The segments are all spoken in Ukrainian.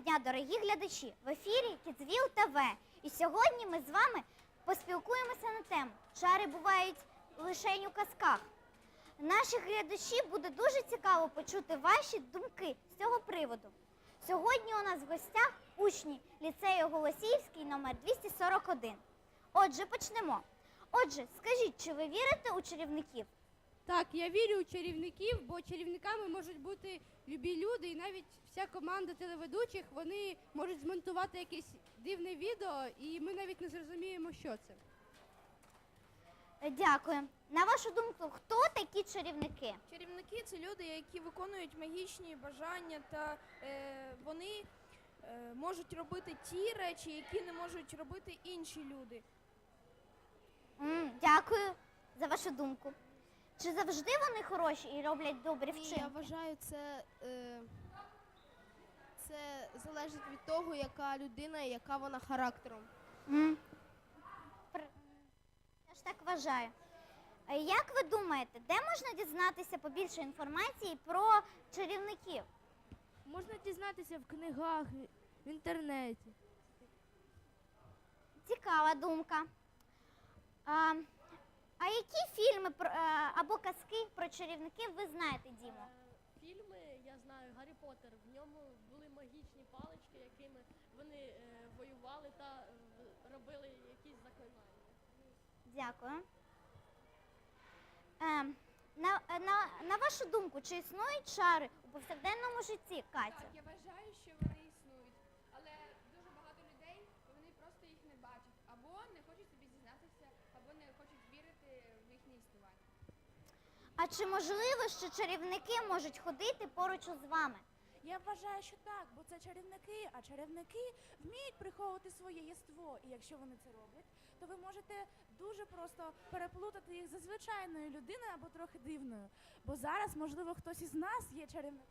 дорогі глядачі! В ефірі Кідзвіл ТВ. І сьогодні ми з вами поспілкуємося на тему Чари бувають лише у казках. Наших глядачів буде дуже цікаво почути ваші думки з цього приводу. Сьогодні у нас в гостях учні ліцею Голосіївський номер 241. Отже, почнемо. Отже, скажіть, чи ви вірите у чарівників? Так, я вірю у чарівників, бо чарівниками можуть бути любі люди, і навіть вся команда телеведучих вони можуть змонтувати якесь дивне відео, і ми навіть не зрозуміємо, що це. Е, Дякую. На вашу думку, хто такі чарівники? Чарівники це люди, які виконують магічні бажання, та е, вони е, можуть робити ті речі, які не можуть робити інші люди. М, дякую за вашу думку. Чи завжди вони хороші і роблять добрі Ні, я вважаю, це, е, це залежить від того, яка людина і яка вона характером. М. Пр- Я ж так вважаю. Е, Як ви думаєте, де можна дізнатися побільше інформації про чарівників? Можна дізнатися в книгах, в інтернеті. Цікава думка. А, а які фільми про, е, або казки про чарівників ви знаєте, Дімо? Фільми я знаю Гаррі Поттер. В ньому були магічні палички, якими вони е, воювали та е, робили якісь заклинання. Дякую. Е, на, е, на, на вашу думку, чи існують чари у повсякденному житті, Катя? Так, я вважаю, що вони існують, але дуже багато людей вони просто їх не бачать, або не хочуть собі зізнатися, або не хочуть вірити в їхнє існування. А чи можливо, що чарівники можуть ходити поруч з вами? Я вважаю, що так, бо це чарівники, а чарівники вміють приховувати своє єство. І якщо вони це роблять, то ви можете дуже просто переплутати їх за звичайною людиною або трохи дивною. Бо зараз, можливо, хтось із нас є чарівником.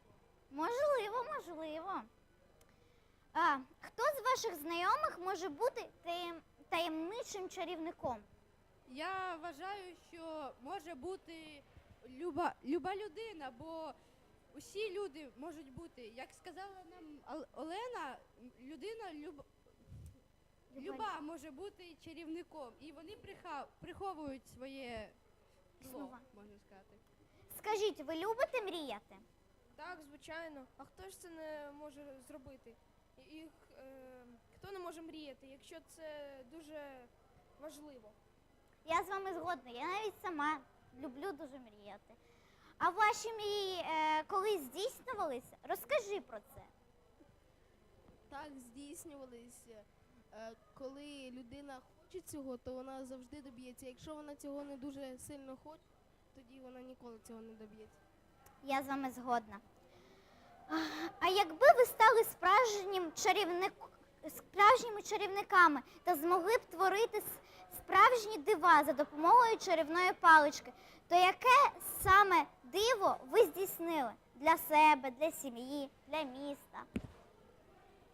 Можливо, можливо. А, хто з ваших знайомих може бути таєм, таємничим чарівником? Я вважаю, що може бути люба, люба людина, бо усі люди можуть бути, як сказала нам Ал- Олена, людина люб, люба може бути чарівником, і вони приха, приховують своє зло, Слова. можна сказати. Скажіть, ви любите мріяти? Так, звичайно. А хто ж це не може зробити? І е, хто не може мріяти, якщо це дуже важливо? Я з вами згодна. Я навіть сама люблю дуже мріяти. А ваші мрії е, колись здійснювалися? Розкажи про це. Так здійснювались. Е, коли людина хоче цього, то вона завжди доб'ється. Якщо вона цього не дуже сильно хоче, тоді вона ніколи цього не доб'ється. Я з вами згодна. А, якби ви стали справжнім чарівник... справжніми чарівниками та змогли б творити справжні дива за допомогою чарівної палички, то яке саме диво ви здійснили для себе, для сім'ї, для міста?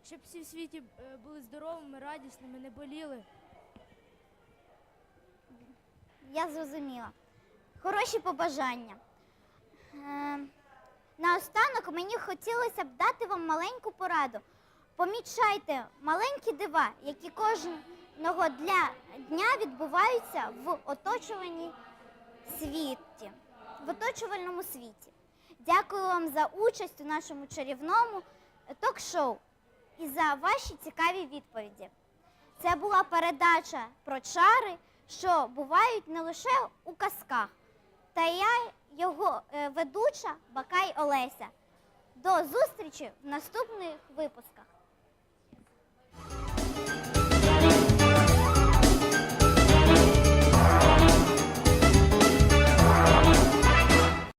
Щоб всі в світі е, були здоровими, радісними, не боліли. Я зрозуміла. Хороші побажання. Е, наостанок мені хотілося б дати вам маленьку пораду. Помічайте маленькі дива, які кожного для дня відбуваються в оточуванні світі, в оточувальному світі. Дякую вам за участь у нашому чарівному ток-шоу і за ваші цікаві відповіді. Це була передача про чари, що бувають не лише у казках. Та я його е, ведуча Бакай Олеся. До зустрічі в наступних випусках.